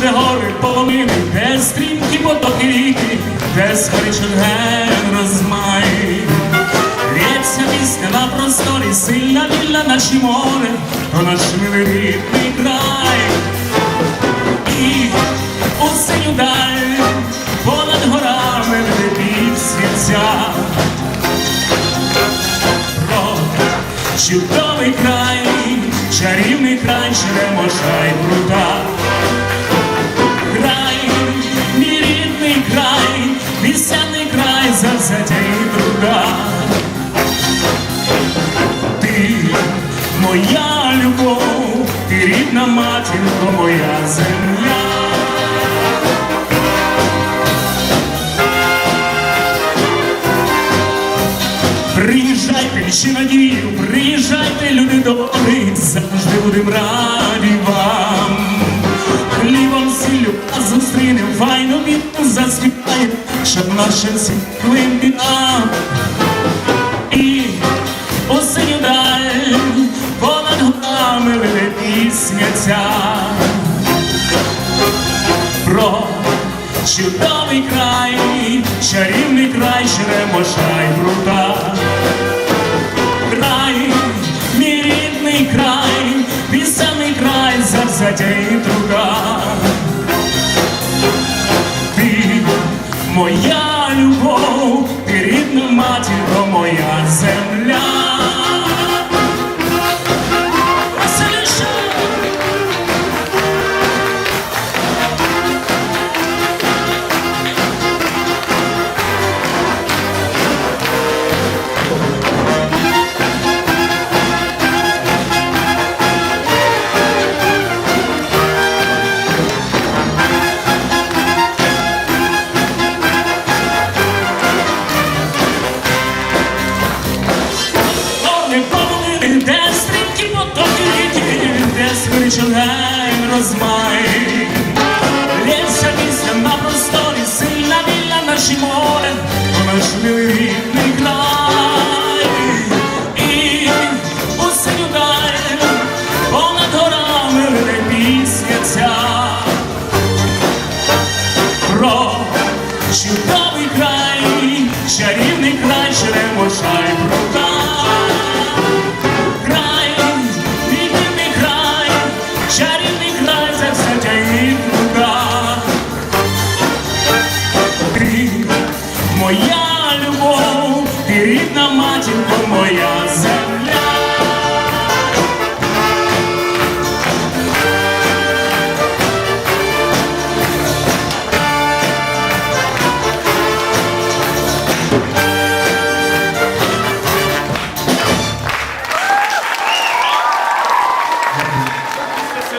де гори полонини, де стрімкі потоки ріки, де скоричок ген розмай. Лється пісня на просторі, сильна вільна наші море, то наш милий рідний край. І у синю даль понад горами веде світця. Про чудовий край, чарівний край, черемоша й пруда. Моя любов, ти рідна матінко, моя земля. Приїжджайте, ще надію, приїжджайте, люди добрі, завжди будем раді вам. Хлібом сіллю вас зустрінем, файну бітку заспіваєм, щоб нашим світлим бідам. І осеню даль ця. Про чудовий край, чарівний край, черемоша й прута. Край, мій рідний край, пісенний край, завзяття і труда. Скричав розмай. Моя любов, ти рідна матінко моя